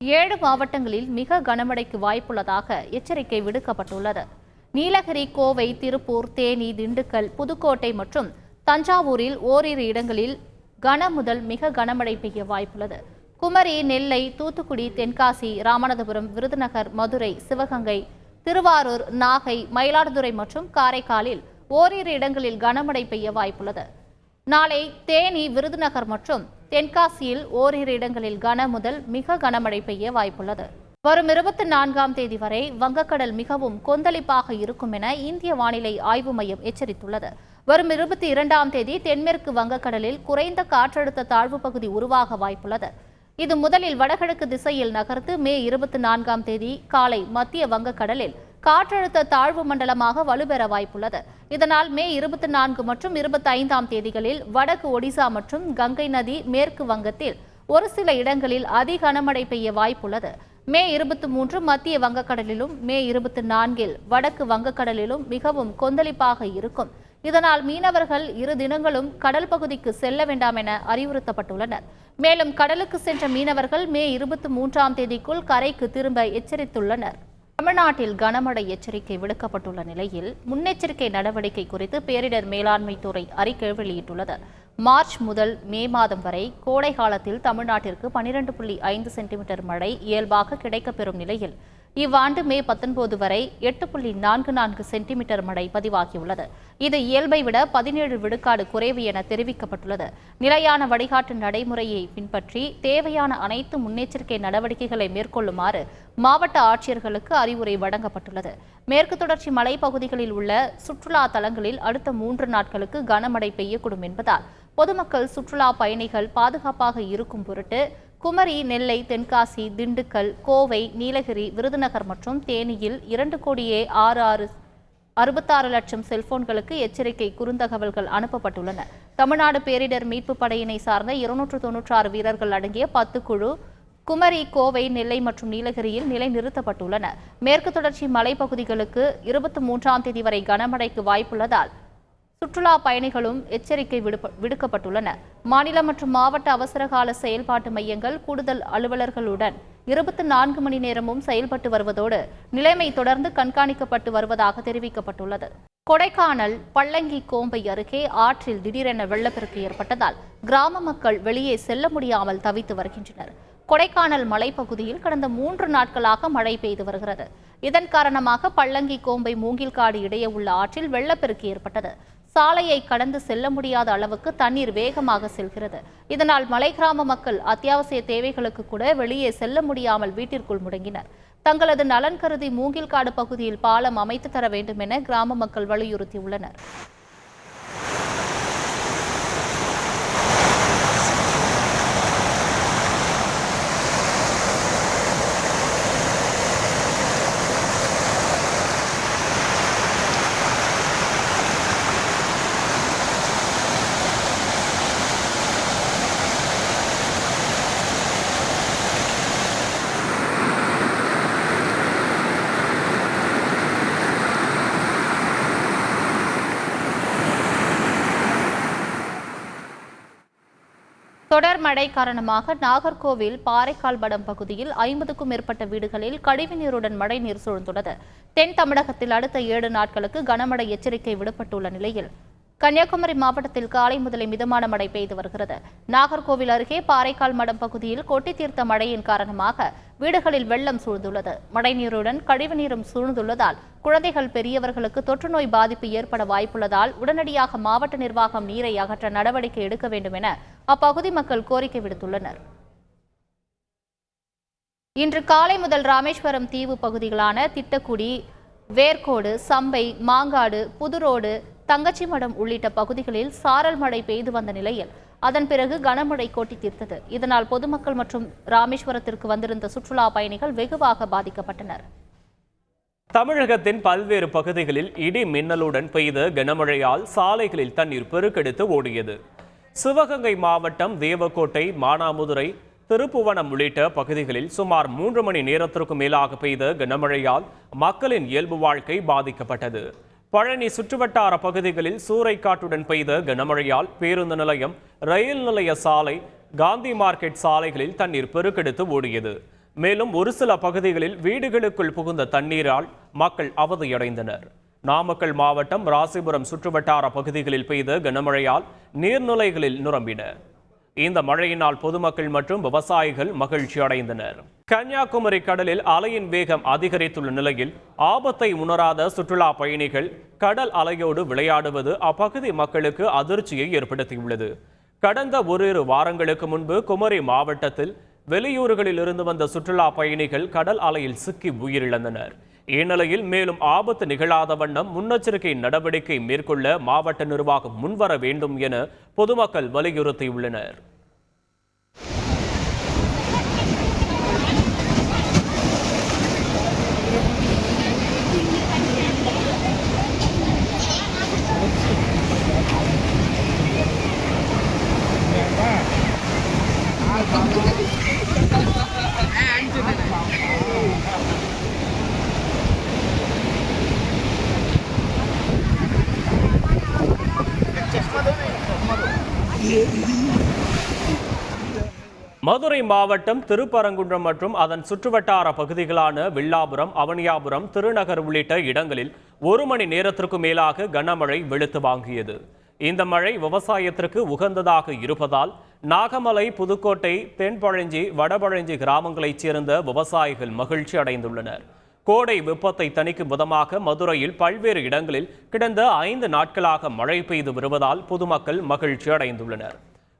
ஏழு மாவட்டங்களில் மிக கனமழைக்கு வாய்ப்புள்ளதாக எச்சரிக்கை விடுக்கப்பட்டுள்ளது. நீலகிரி கோவை திருப்பூர் தேனி திண்டுக்கல் புதுக்கோட்டை மற்றும் தஞ்சாவூரில் ஓரிரு இடங்களில் கன முதல் மிக கனமழை பெய்ய வாய்ப்புள்ளது. குமரி நெல்லை தூத்துக்குடி தென்காசி ராமநாதபுரம் விருதுநகர் மதுரை சிவகங்கை திருவாரூர் நாகை மயிலாடுதுறை மற்றும் காரைக்காலில் ஓரிரு இடங்களில் கனமழை பெய்ய வாய்ப்புள்ளது. நாளை தேனி விருதுநகர் மற்றும் தென்காசியில் ஓரிரு இடங்களில் கன முதல் மிக கனமழை பெய்ய வாய்ப்புள்ளது. வரும் இருபத்தி நான்காம் தேதி வரை வங்கக்கடல் மிகவும் கொந்தளிப்பாக இருக்கும் என இந்திய வானிலை ஆய்வு மையம் எச்சரித்துள்ளது. வரும் இருபத்தி இரண்டாம் தேதி தென்மேற்கு வங்கக்கடலில் குறைந்த காற்றழுத்த தாழ்வு பகுதி உருவாக வாய்ப்புள்ளது. இது முதலில் வடகிழக்கு திசையில் நகர்ந்து மே இருபத்தி நான்காம் தேதி காலை மத்திய வங்கக்கடலில் காற்றழுத்த தாழ்வு மண்டலமாக வலுப்பெற வாய்ப்புள்ளது. இதனால் மே இருபத்தி நான்கு மற்றும் இருபத்தி ஐந்தாம் தேதிகளில் வடக்கு ஒடிசா மற்றும் கங்கை நதி மேற்கு வங்கத்தில் ஒரு சில இடங்களில் அதிக கனமழை பெய்ய வாய்ப்புள்ளது. மே இருபத்தி மூன்று மத்திய வங்கக்கடலிலும் மே இருபத்தி நான்கில் வடக்கு வங்கக்கடலிலும் மிகவும் கொந்தளிப்பாக இருக்கும். இதனால் மீனவர்கள் இரு தினங்களும் கடல் பகுதிக்கு செல்ல வேண்டாம் என அறிவுறுத்தப்பட்டுள்ளனர். மேலும் கடலுக்கு சென்ற மீனவர்கள் மே இருபத்தி மூன்றாம் தேதிக்குள் கரைக்கு திரும்ப எச்சரித்துள்ளனர். தமிழ்நாட்டில் கனமழை எச்சரிக்கை விடுக்கப்பட்டுள்ள நிலையில் முன்னெச்சரிக்கை நடவடிக்கை குறித்து பேரிடர் மேலாண்மை துறை அறிக்கை வெளியிட்டுள்ளது. மார்ச் முதல் மே மாதம் வரை கோடை காலத்தில் தமிழ்நாட்டிற்கு பனிரெண்டு புள்ளி ஐந்து சென்டிமீட்டர் மழை இயல்பாக கிடைக்கப்பெறும் நிலையில் இவ்வாண்டு மே பத்தொன்பது வரை எட்டு புள்ளி நான்கு நான்கு சென்டிமீட்டர் மழை பதிவாகியுள்ளது. இது இயல்பை விட பதினேழு விழுக்காடு குறைவு என தெரிவிக்கப்பட்டுள்ளது. நிலையான வழிகாட்டு நடைமுறையை பின்பற்றி தேவையான அனைத்து முன்னெச்சரிக்கை நடவடிக்கைகளை மேற்கொள்ளுமாறு மாவட்ட ஆட்சியர்களுக்கு அறிவுரை வழங்கப்பட்டுள்ளது. மேற்கு தொடர்ச்சி மலைப்பகுதிகளில் உள்ள சுற்றுலா தலங்களில் அடுத்த மூன்று நாட்களுக்கு கனமழை பெய்யக்கூடும் என்பதால் பொதுமக்கள் சுற்றுலா பயணிகள் பாதுகாப்பாக இருக்கும் பொருட்டு குமரி நெல்லை தென்காசி திண்டுக்கல் கோவை நீலகிரி விருதுநகர் மற்றும் தேனியில் இரண்டு கோடியே ஆறு ஆறு அறுபத்தாறு லட்சம் செல்போன்களுக்கு எச்சரிக்கை குறுந்தகவல்கள் அனுப்பப்பட்டுள்ளன. தமிழ்நாடு பேரிடர் மீட்பு படையினை சார்ந்த இருநூற்று தொன்னூற்றாறு வீரர்கள் அடங்கிய பத்து குழு குமரி கோவை நெல்லை மற்றும் நீலகிரியில் நிலைநிறுத்தப்பட்டுள்ளன. மேற்கு தொடர்ச்சி மலைப்பகுதிகளுக்கு இருபத்தி மூன்றாம் தேதி வரை கனமழைக்கு வாய்ப்புள்ளதால் சுற்றுலா பயணிகளும் எச்சரிக்கை விடுக்கப்பட்டுள்ளன. மாநில மற்றும் மாவட்ட அவசரகால செயல்பாட்டு மையங்கள் கூடுதல் அலுவலர்களுடன் இருபத்தி நான்கு மணி நேரமும் செயல்பட்டு வருவதோடு நிலைமை தொடர்ந்து கண்காணிக்கப்பட்டு வருவதாக தெரிவிக்கப்பட்டுள்ளது. கொடைக்கானல் பள்ளங்கி கோம்பை அருகே ஆற்றில் திடீரென வெள்ளப்பெருக்கு ஏற்பட்டதால் கிராம மக்கள் வெளியே செல்ல முடியாமல் தவித்து வருகின்றனர். கொடைக்கானல் மலைப்பகுதியில் கடந்த மூன்று நாட்களாக மழை பெய்து வருகிறது. இதன் காரணமாக பள்ளங்கி கோம்பை மூங்கில்காடு இடையே உள்ள ஆற்றில் வெள்ளப்பெருக்கு ஏற்பட்டது. சாலையை கடந்து செல்ல முடியாத அளவுக்கு தண்ணீர் வேகமாக செல்கிறது. இதனால் மலை கிராம மக்கள் அத்தியாவசிய தேவைகளுக்கு கூட வெளியே செல்ல முடியாமல் வீட்டிற்குள் முடங்கினர். தங்களது நலன் கருதி மூங்கில்காடு பகுதியில் பாலம் அமைத்து தர வேண்டும் என கிராம மக்கள் வலியுறுத்தியுள்ளனர். தொடர் மழை காரணமாக நாகர்கோவில் பாறைக்கால் படம் பகுதியில் ஐம்பதுக்கும் மேற்பட்ட வீடுகளில் கழிவுநீருடன் மழைநீர் சூழ்ந்துள்ளது. தென் தமிழகத்தில் அடுத்த ஏழு நாட்களுக்கு கனமழை எச்சரிக்கை விடப்பட்டுள்ள நிலையில் கன்னியாகுமரி மாவட்டத்தில் காலை முதலே மிதமான மழை பெய்து வருகிறது. நாகர்கோவில் அருகே பாறைக்கால் மடம் பகுதியில் கொட்டி தீர்த்த மழையின் காரணமாக வீடுகளில் வெள்ளம் சூழ்ந்துள்ளது. மழைநீருடன் கழிவுநீரும் சூழ்ந்துள்ளதால் குழந்தைகள் பெரியவர்களுக்கு தொற்றுநோய் பாதிப்பு ஏற்பட வாய்ப்புள்ளதால் உடனடியாக மாவட்ட நிர்வாகம் நீரை அகற்ற நடவடிக்கை எடுக்க வேண்டும் என அப்பகுதி மக்கள் கோரிக்கை விடுத்துள்ளனர். இன்று காலை முதல் ராமேஸ்வரம் தீவு பகுதிகளான திட்டக்குடி வேர்க்கோடு சம்பை மாங்காடு புதுரோடு தங்கச்சிமடம் உள்ளிட்ட பகுதிகளில் சாரல் மழை பெய்து வந்த நிலையில் அதன் பிறகு கனமழை கோட்டி தீர்த்தது. இதனால் பொதுமக்கள் மற்றும் ராமேஸ்வரத்திற்கு வந்திருந்த சுற்றுலா பயணிகள் வெகுவாக பாதிக்கப்பட்டனர். தமிழகத்தின் பல்வேறு பகுதிகளில் இடி மின்னலுடன் பெய்த கனமழையால் சாலைகளில் தண்ணீர் பெருக்கெடுத்து ஓடியது. சிவகங்கை மாவட்டம் தேவக்கோட்டை மானாமுதுரை திருப்புவனம் உள்ளிட்ட பகுதிகளில் சுமார் மூன்று மணி நேரத்திற்கும் மேலாக பெய்த கனமழையால் மக்களின் இயல்பு வாழ்க்கை பாதிக்கப்பட்டது. பழனி சுற்றுவட்டார பகுதிகளில் சூறைக்காற்றுடன் பெய்த கனமழையால் பேருந்து நிலையம் ரயில் நிலைய சாலை காந்தி மார்க்கெட் சாலைகளில் தண்ணீர் பெருக்கெடுத்து ஓடியது. மேலும் ஒரு சில பகுதிகளில் வீடுகளுக்குள் புகுந்த தண்ணீரால் மக்கள் அவதியடைந்தனர். நாமக்கல் மாவட்டம் ராசிபுரம் சுற்றுவட்டார பகுதிகளில் பெய்த கனமழையால் நீர்நிலைகளில் நிரம்பின. இந்த மழையினால் பொதுமக்கள் மற்றும் விவசாயிகள் மகிழ்ச்சி அடைந்தனர். கன்னியாகுமரி கடலில் அலையின் வேகம் அதிகரித்துள்ள நிலையில் ஆபத்தை உணராத சுற்றுலா பயணிகள் கடல் அலையோடு விளையாடுவது அப்பகுதி மக்களுக்கு அதிர்ச்சியை ஏற்படுத்தியுள்ளது. கடந்த ஓரிரு வாரங்களுக்கு முன்பு குமரி மாவட்டத்தில் வெளியூர்களில் இருந்து வந்த சுற்றுலா பயணிகள் கடல் அலையில் சிக்கி உயிரிழந்தனர். இந்நிலையில் மேலும் ஆபத்து நிகழாத வண்ணம் முன்னெச்சரிக்கை நடவடிக்கை மேற்கொள்ள மாவட்ட நிர்வாகம் முன்வர வேண்டும் என பொதுமக்கள் வலியுறுத்தியுள்ளனர். மதுரை மாவட்டம் திருப்பரங்குன்றம் மற்றும் அதன் சுற்றுவட்டார பகுதிகளான வில்லாபுரம் அவனியாபுரம் திருநகர் உள்ளிட்ட இடங்களில் ஒரு மணி நேரத்திற்கு மேலாக கனமழை வெளுத்து வாங்கியது. இந்த மழை விவசாயத்திற்கு உகந்ததாக இருப்பதால் நாகமலை புதுக்கோட்டை தென்பழஞ்சி வடபழஞ்சி கிராமங்களைச் சேர்ந்த விவசாயிகள் மகிழ்ச்சி அடைந்துள்ளனர். கோடை வெப்பத்தை தணிக்கும் விதமாக மதுரையில் பல்வேறு இடங்களில் கிடந்த ஐந்து நாட்களாக மழை பெய்து வருவதால் பொதுமக்கள் மகிழ்ச்சி அடைந்துள்ளனர்.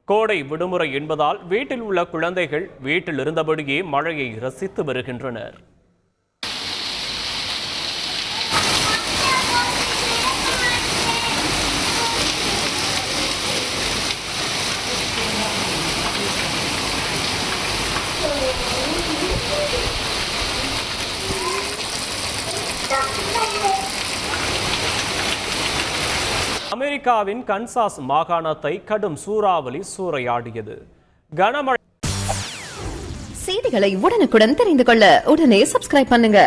கோடை விடுமுறை என்பதால் வீட்டில் உள்ள குழந்தைகள் வீட்டில் இருந்தபடியே மழையை ரசித்து வருகின்றனர். அமெரிக்காவின் கன்சாஸ் மாகாணத்தை கடும் சூறாவளி சூறையாடியது. கனமழை செய்திகளை உடனுக்குடன் தெரிந்து கொள்ள உடனே சப்ஸ்கிரைப் பண்ணுங்க.